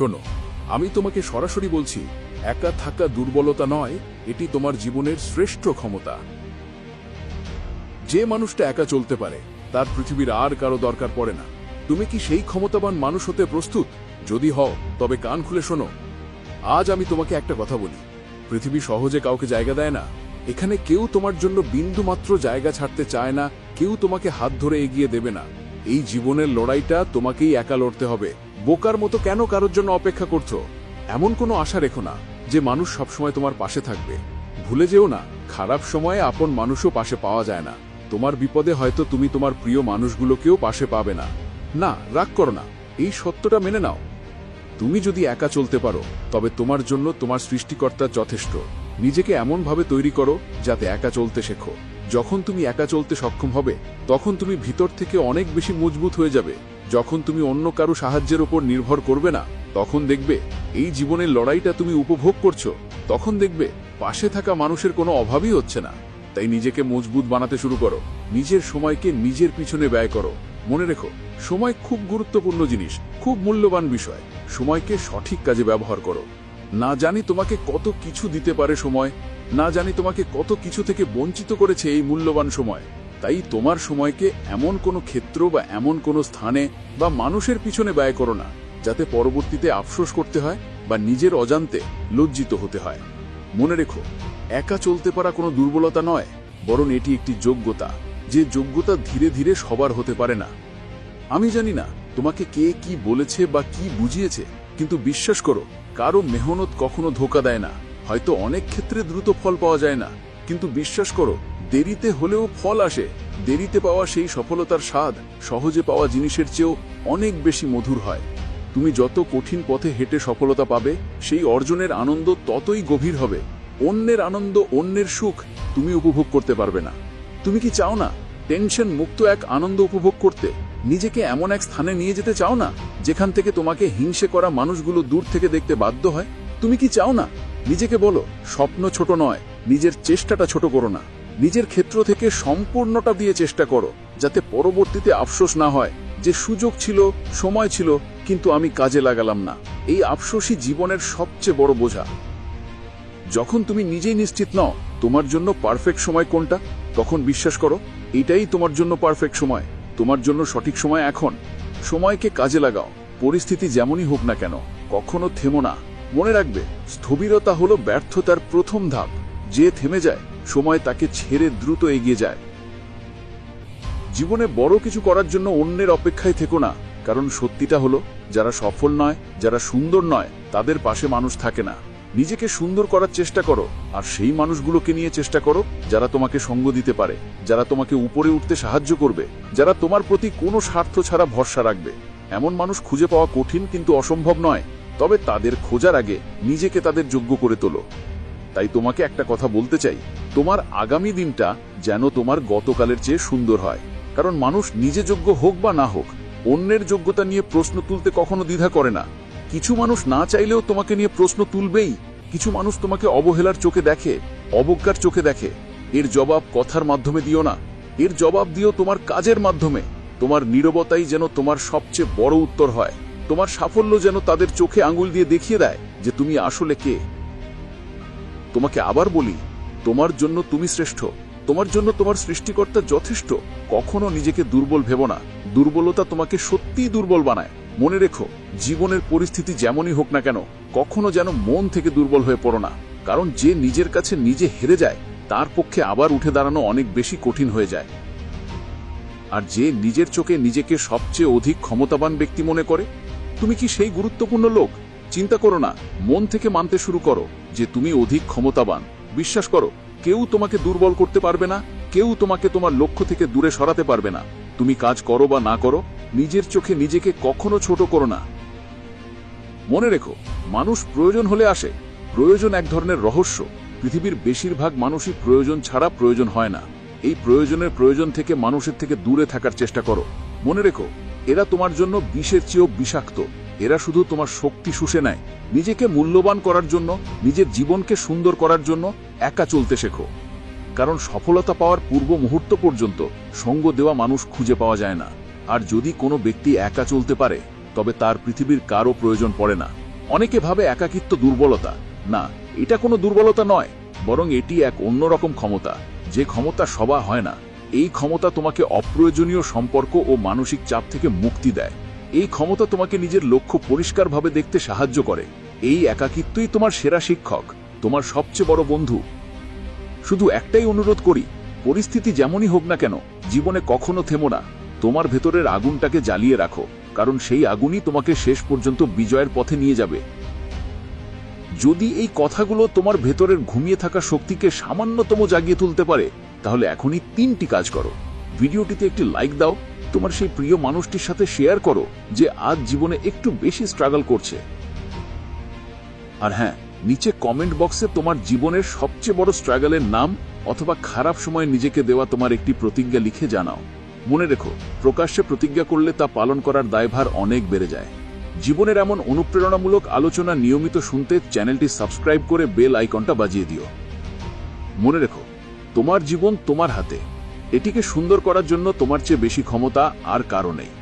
শোনো, আমি তোমাকে সরাসরি বলছি, একা থাকা দুর্বলতা নয়, এটি তোমার জীবনের শ্রেষ্ঠ ক্ষমতা। যে মানুষটা একা চলতে পারে, তার পৃথিবীর আর কারও দরকার পড়ে না। তুমি কি সেই ক্ষমতাবান মানুষ হতে প্রস্তুত? যদি হও, তবে কান খুলে শোনো। আজ আমি তোমাকে একটা কথা বলি। পৃথিবী সহজে কাউকে জায়গা দেয় না। এখানে কেউ তোমার জন্য বিন্দু মাত্র জায়গা ছাড়তে চায় না, কেউ তোমাকে হাত ধরে এগিয়ে দেবে না। এই জীবনের লড়াইটা তোমাকেই একা লড়তে হবে। বোকার মতো কেন কারোর জন্য অপেক্ষা করছ? এমন কোনো আশা রেখো না যে মানুষ সবসময় তোমার পাশে থাকবে। ভুলে যেও না, খারাপ সময়ে আপন মানুষও পাশে পাওয়া যায় না। তোমার বিপদে হয়তো তুমি তোমার প্রিয় মানুষগুলোকেও পাশে পাবে না। না, রাগ করো না, এই সত্যটা মেনে নাও। তুমি যদি একা চলতে পারো, তবে তোমার জন্য তোমার সৃষ্টিকর্তা যথেষ্ট। নিজেকে এমনভাবে তৈরি করো যাতে একা চলতে শেখো। যখন তুমি একা চলতে সক্ষম হবে, তখন তুমি ভিতর থেকে অনেক বেশি মজবুত হয়ে যাবে। যখন তুমি অন্য কারও সাহায্যের উপর নির্ভর করবে না, তখন দেখবে এই জীবনের লড়াইটা তুমি উপভোগ করছ। তখন দেখবে পাশে থাকা মানুষের কোনো অভাবই হচ্ছে না। তাই নিজেকে মজবুত বানাতে শুরু করো। নিজের সময়কে নিজের পিছনে ব্যয় করো। মনে রেখো, সময় খুব গুরুত্বপূর্ণ জিনিস, খুব মূল্যবান বিষয়। সময়কে সঠিক কাজে ব্যবহার করো। না জানি তোমাকে কত কিছু দিতে পারে সময়, না জানি তোমাকে কত কিছু থেকে বঞ্চিত করেছে এই মূল্যবান সময়। তাই তোমার সময়কে এমন কোনো ক্ষেত্র বা এমন কোনো স্থানে বা মানুষের পিছনে ব্যয় করো না, যাতে পরবর্তীতে আফসোস করতে হয় বা নিজের অজান্তে লজ্জিত হতে হয়। মনে রেখো, একা চলতে পারা কোনো দুর্বলতা নয়, বরং এটি একটি যোগ্যতা, যে যোগ্যতা ধীরে ধীরে সবার হতে পারে না। আমি জানি না তোমাকে কে কি বলেছে বা কি বুঝিয়েছে, কিন্তু বিশ্বাস করো, কারও মেহনত কখনো ধোকা দেয় না। হয়তো অনেক ক্ষেত্রে দ্রুত ফল পাওয়া যায় না, কিন্তু বিশ্বাস করো দেরিতে হলেও ফল আসে। দেরিতে পাওয়া সেই সফলতার স্বাদ, সহজে পাওয়া জিনিসের চেয়েও অনেক বেশি মধুর হয়। তুমি যত কঠিন পথে হেঁটে সফলতা পাবে, সেই অর্জনের আনন্দ ততই গভীর হবে। অন্যের আনন্দ, অন্যের সুখ তুমি উপভোগ করতে পারবে না। তুমি কি চাও না টেনশন মুক্ত এক আনন্দ উপভোগ করতে? নিজেকে এমন এক স্থানে নিয়ে যেতে চাও না, যেখান থেকে তোমাকে হিংসে করা মানুষগুলো দূর থেকে দেখতে বাধ্য হয়? তুমি কি চাও না? নিজেকে বলো, স্বপ্ন ছোট নয়, নিজের চেষ্টাটা ছোট করো না। নিজের ক্ষেত্র থেকে সম্পূর্ণটা দিয়ে চেষ্টা করো, যাতে পরবর্তীতে আফসোস না হয় যে সুযোগ ছিল, সময় ছিল, কিন্তু আমি কাজে লাগালাম না। এই আফসোসই জীবনের সবচেয়ে বড় বোঝা। যখন তুমি নিজেই নিশ্চিত নও তোমার জন্য পারফেক্ট সময় কোনটা, তখন বিশ্বাস করো, এটাই তোমার জন্য পারফেক্ট সময়। তোমার জন্য সঠিক সময় এখন। সময়কে কাজে লাগাও। পরিস্থিতি যেমনই হোক না কেন, কখনো থেমো না। মনে রাখবে, স্থবিরতা হলো ব্যর্থতার প্রথম ধাপ। যে থেমে যায় সময় তাকে ছেড়ে দ্রুত এগিয়ে যায়। জীবনে বড় কিছু করার জন্য অন্যের অপেক্ষায় থেকো না, কারণ সত্যিটা হলো, যারা সফল নয়, যারা সুন্দর নয়, তাদের পাশে মানুষ থাকে না। নিজেকে সুন্দর করার চেষ্টা করো, আর সেই মানুষগুলোকে নিয়ে চেষ্টা করো, যারা তোমাকে সঙ্গ দিতে পারে, যারা তোমাকে উপরে উঠতে সাহায্য করবে, যারা তোমার প্রতি কোনো স্বার্থ ছাড়া ভরসা রাখবে। এমন মানুষ খুঁজে পাওয়া কঠিন কিন্তু অসম্ভব নয়, তবে তাদের খোঁজার আগে নিজেকে তাদের যোগ্য করে তোলো। তাই তোমাকে একটা কথা বলতে চাই। তোমার আগামী দিনটা যেন তোমার গতকালের চেয়ে সুন্দর হয়। কারণ মানুষ নিজে যোগ্য হোক বা না হোক, অন্যের যোগ্যতা নিয়ে প্রশ্ন তুলতে কখনো দ্বিধা করে না। কিছু মানুষ না চাইলেও তোমাকে নিয়ে প্রশ্ন তুলবেই। কিছু মানুষ তোমাকে অবহেলার চোখে দেখে, অবজ্ঞার চোখে দেখে। এর জবাব কথার মাধ্যমে দিও না। এর জবাব দিও তোমার কাজের মাধ্যমে। তোমার নীরবতাই যেন তোমার সবচেয়ে বড় উত্তর হয়। তোমার সাফল্য যেন তাদের চোখে আঙুল দিয়ে দেখিয়ে দেয় যে তুমি আসলে কে। তোমাকে আবার বলি, তোমার জন্য তুমি শ্রেষ্ঠ। তোমার জন্য তোমার সৃষ্টিকর্তা যথেষ্ট। কখনো নিজেকে দুর্বল ভেব না। দুর্বলতা তোমাকে সত্যিই দুর্বল বানায়। মনে রেখো, জীবনের পরিস্থিতি যেমনই হোক না কেন, কখনো যেন মন থেকে দুর্বল হয়ে পড়ো না। কারণ যে নিজের কাছে নিজে হেরে যায়, তার পক্ষে আবার উঠে দাঁড়ানো অনেক বেশি কঠিন হয়ে যায়। আর যে নিজের চোখে নিজেকে সবচেয়ে অধিক ক্ষমতাবান ব্যক্তি মনে করে, তুমি কি সেই গুরুত্বপূর্ণ লোক? চিন্তা করো না, মন থেকে মানতে শুরু করো যে তুমি অধিক ক্ষমতাবান। বিশ্বাস করো, কেউ তোমাকে দুর্বল করতে পারবে না, কেউ তোমাকে তোমার লক্ষ্য থেকে দূরে সরাতে পারবে না। তুমি কাজ করো বা না করো, নিজের চোখে নিজেকে কখনো ছোট করো না। মনে রেখো, মানুষ প্রয়োজন হলে আসে, প্রয়োজন এক ধরনের রহস্য। পৃথিবীর বেশিরভাগ মানুষই প্রয়োজন ছাড়া প্রয়োজন হয় না। এই প্রয়োজনের প্রয়োজন থেকে মানুষের থেকে দূরে থাকার চেষ্টা করো। মনে রেখো, এরা তোমার জন্য বিষের চেয়েও বিষাক্ত। এরা শুধু তোমার শক্তি শুষে নেয়। নিজেকে মূল্যবান করার জন্য, নিজের জীবনকে সুন্দর করার জন্য একা চলতে শেখো। কারণ সফলতা পাওয়ার পূর্ব মুহূর্ত পর্যন্ত সঙ্গ দেওয়া মানুষ খুঁজে পাওয়া যায় না। আর যদি কোনো ব্যক্তি একা চলতে পারে, তবে তার পৃথিবীর কারও প্রয়োজন পড়ে না। অনেকে ভাবে একাকিত্ব দুর্বলতা। না, এটা কোনো দুর্বলতা নয়, বরং এটি এক অন্যরকম ক্ষমতা। যে ক্ষমতা সবা হয় না, এই ক্ষমতা তোমাকে অপ্রয়োজনীয় সম্পর্ক ও মানসিক চাপ থেকে মুক্তি দেয়। এই ক্ষমতা তোমাকে নিজের লক্ষ্য পরিষ্কারভাবে দেখতে সাহায্য করে। এই একাকিত্বই তোমার সেরা শিক্ষক, তোমার সবচেয়ে বড় বন্ধু। শুধু একটাই অনুরোধ করি, পরিস্থিতি যেমনই হোক না কেন, জীবনে কখনো থেমো না। তোমার ভেতরের আগুনটাকে জ্বালিয়ে রাখো, কারণ সেই আগুনই তোমাকে শেষ পর্যন্ত বিজয়ের পথে নিয়ে যাবে। যদি এই কথাগুলো তোমার ভেতরের ঘুমিয়ে থাকা শক্তিকে সামান্যতম জাগিয়ে তুলতে পারে, তাহলে এখনই তিনটি কাজ করো। ভিডিওটিতে একটি লাইক দাও তোমার সেই প্রিয় মানুষটির সাথে শেয়ার করো, যে আজ জীবনে একটু বেশি স্ট্রাগল করছে। আর হ্যাঁ নিচে কমেন্ট বক্সে তোমার জীবনের সবচেয়ে বড় স্ট্রাগলের নাম অথবা খারাপ সময়ে নিজেকে দেওয়া তোমার একটি প্রতিজ্ঞা লিখে জানাও। মনে রেখো, প্রকাশ্যে প্রতিজ্ঞা করলে তা পালন করার দায়ভার অনেক বেড়ে যায়। জীবনের এমন অনুপ্রেরণামূলক আলোচনা নিয়মিত শুনতে চ্যানেলটি সাবস্ক্রাইব করে বেল আইকনটা বাজিয়ে দিও। মনে রেখো, তোমার জীবন তোমার হাতে। এটিকে সুন্দর করার জন্য তোমার চেয়ে বেশি ক্ষমতা আর কারও নেই।